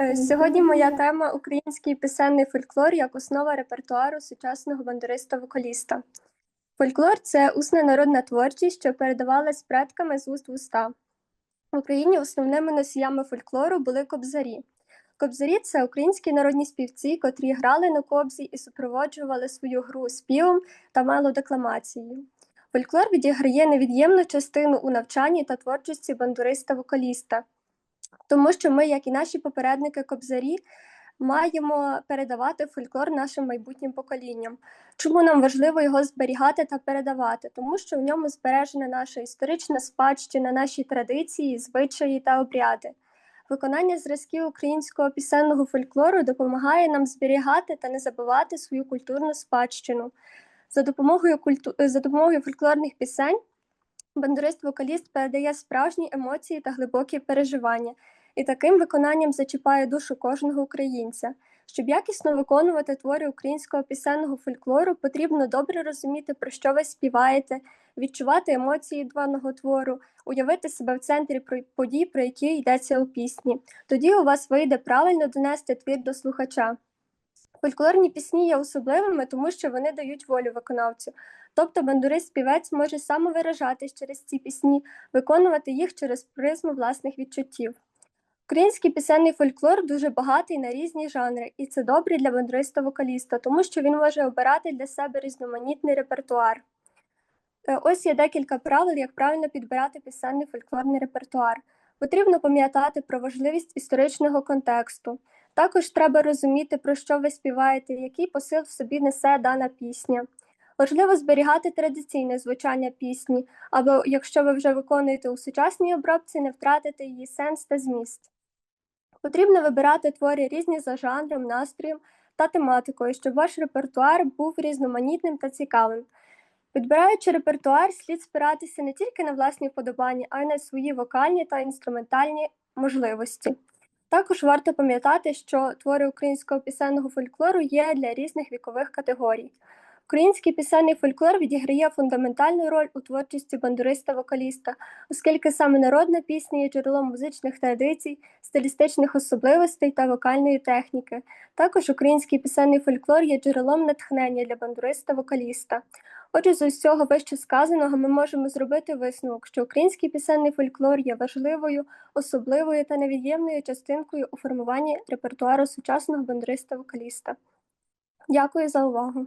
Е, Сьогодні моя тема український пісенний фольклор як основа репертуару сучасного бандуриста-вокаліста. Фольклор це усна народна творчість, що передавалась предками з уст в уста. В Україні основними носіями фольклору були кобзарі. Кобзарі це українські народні співці, котрі грали на кобзі і супроводжували свою гру співом та мелодекламацією. Фольклор відіграє невід'ємну частину у навчанні та творчості бандуриста-вокаліста, тому що ми, як і наші попередники кобзарі, маємо передавати фольклор нашим майбутнім поколінням. Чому нам важливо його зберігати та передавати? Тому що в ньому збережена наша історична спадщина, наші традиції, звичаї та обряди. Виконання зразків українського пісенного фольклору допомагає нам зберігати та не забувати свою культурну спадщину. За допомогою, культу... За допомогою фольклорних пісень бандурист-вокаліст передає справжні емоції та глибокі переживання, і таким виконанням зачіпає душу кожного українця. Щоб якісно виконувати твори українського пісенного фольклору, потрібно добре розуміти, про що ви співаєте, відчувати емоції даного твору, уявити себе в центрі подій, про які йдеться у пісні. Тоді у вас вийде правильно донести твір до слухача. Фольклорні пісні є особливими, тому що вони дають волю виконавцю. Тобто бандурист-співець може самовиражатись через ці пісні, виконувати їх через призму власних відчуттів. Український пісенний фольклор дуже багатий на різні жанри, і це добре для бандуриста-вокаліста, тому що він може обирати для себе різноманітний репертуар. Е, ось є декілька правил, як правильно підбирати пісенний фольклорний репертуар. Потрібно пам'ятати про важливість історичного контексту. Також треба розуміти, про що ви співаєте, який посил в собі несе дана пісня. Важливо зберігати традиційне звучання пісні, або якщо ви вже виконуєте у сучасній обробці, не втратити її сенс та зміст. Потрібно вибирати твори різні за жанром, настроєм та тематикою, щоб ваш репертуар був різноманітним та цікавим. Підбираючи репертуар, слід спиратися не тільки на власні вподобання, а й на свої вокальні та інструментальні можливості. Також варто пам'ятати, що твори українського пісенного фольклору є для різних вікових категорій. Український пісенний фольклор відіграє фундаментальну роль у творчості бандуриста-вокаліста, оскільки саме народна пісня є джерелом музичних традицій, стилістичних особливостей та вокальної техніки. Також український пісенний фольклор є джерелом натхнення для бандуриста-вокаліста. Отже, з усього вище сказаного ми можемо зробити висновок, що український пісенний фольклор є важливою, особливою та невід'ємною частинкою у формуванні репертуару сучасного бандуриста-вокаліста. Дякую за увагу!